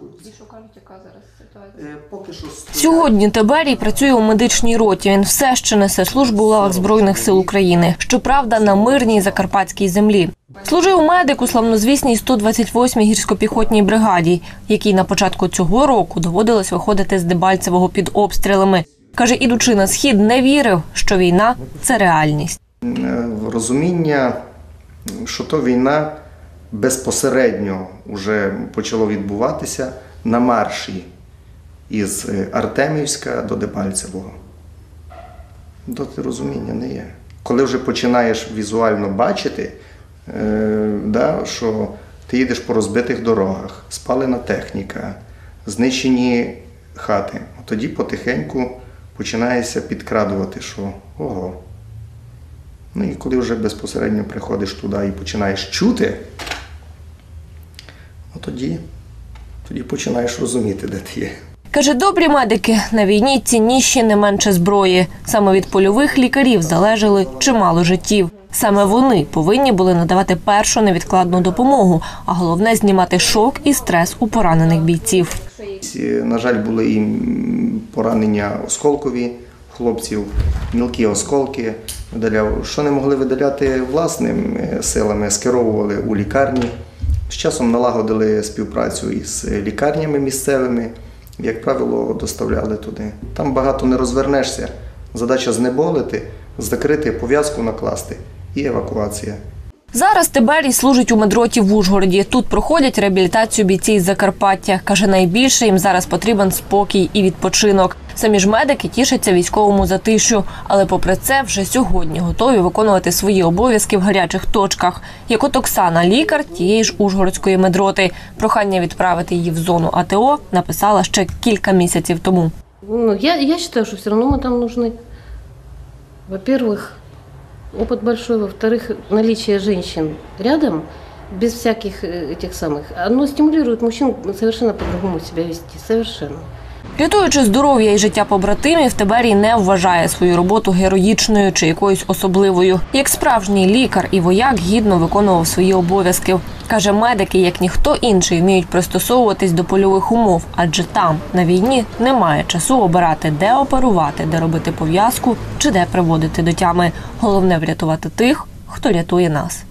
спілкуються. що кажуть, яка зараз ситуація? Е, Поки що стоять. Сьогодні Теберій працює у медичній роті. Він все ще несе службу у лавах збройних сил України. Щоправда, на мирній закарпатській землі. Служив медик у славнозвісній 128-й гірсько-піхотній бригаді, якій на початку цього року доводилось виходити з Дебальцевого під обстрілами. Каже, ідучи на схід, не вірив, що війна це реальність. Е, розуміння, що то війна безпосередньо вже почало відбуватися на марші із е, Артемівська до Дебальцевого. Доти розуміння не є. Коли вже починаєш візуально бачити, е, да, що ти їдеш по розбитих дорогах, спалена техніка, знищені хати, тоді потихеньку починаєшся підкрадувати, що ого. Ну і коли вже безпосередньо приходиш туди і починаєш чути, тоді, тоді починаєш розуміти, де ти є. Каже, добрі медики на війні цінніші не менше зброї. Саме від польових лікарів залежали чимало життів. Саме вони повинні були надавати першу невідкладну допомогу, а головне знімати шок і стрес у поранених бійців. На жаль, були і поранення осколкові хлопців, мілкі осколки видаляв. Що не могли видаляти власними силами, скеровували у лікарні. З часом налагодили співпрацю із лікарнями місцевими, як правило, доставляли туди. Там багато не розвернешся. Задача знеболити, закрити, пов'язку накласти і евакуація. Зараз Тиберій служить у медроті в Ужгороді. Тут проходять реабілітацію бійці із Закарпаття. Каже, найбільше їм зараз потрібен спокій і відпочинок. Самі ж медики тішаться військовому затишю, але попри це вже сьогодні готові виконувати свої обов'язки в гарячих точках. Як от Оксана, лікар тієї ж Ужгородської медроти. Прохання відправити її в зону АТО написала ще кілька місяців тому. Ну, я, я считаю, что все равно мы там нужны. Во-первых, опыт большой, во-вторых, наличие женщин рядом, без всяких э, этих самых, оно стимулирует мужчин совершенно по-другому себя вести, совершенно. Рятуючи здоров'я і життя побратимів, Тиберій не вважає свою роботу героїчною чи якоюсь особливою. Як справжній лікар і вояк гідно виконував свої обов'язки. Каже, медики, як ніхто інший, вміють пристосовуватись до польових умов, адже там на війні немає часу обирати, де оперувати, де робити пов'язку чи де приводити до тями. Головне врятувати тих, хто рятує нас.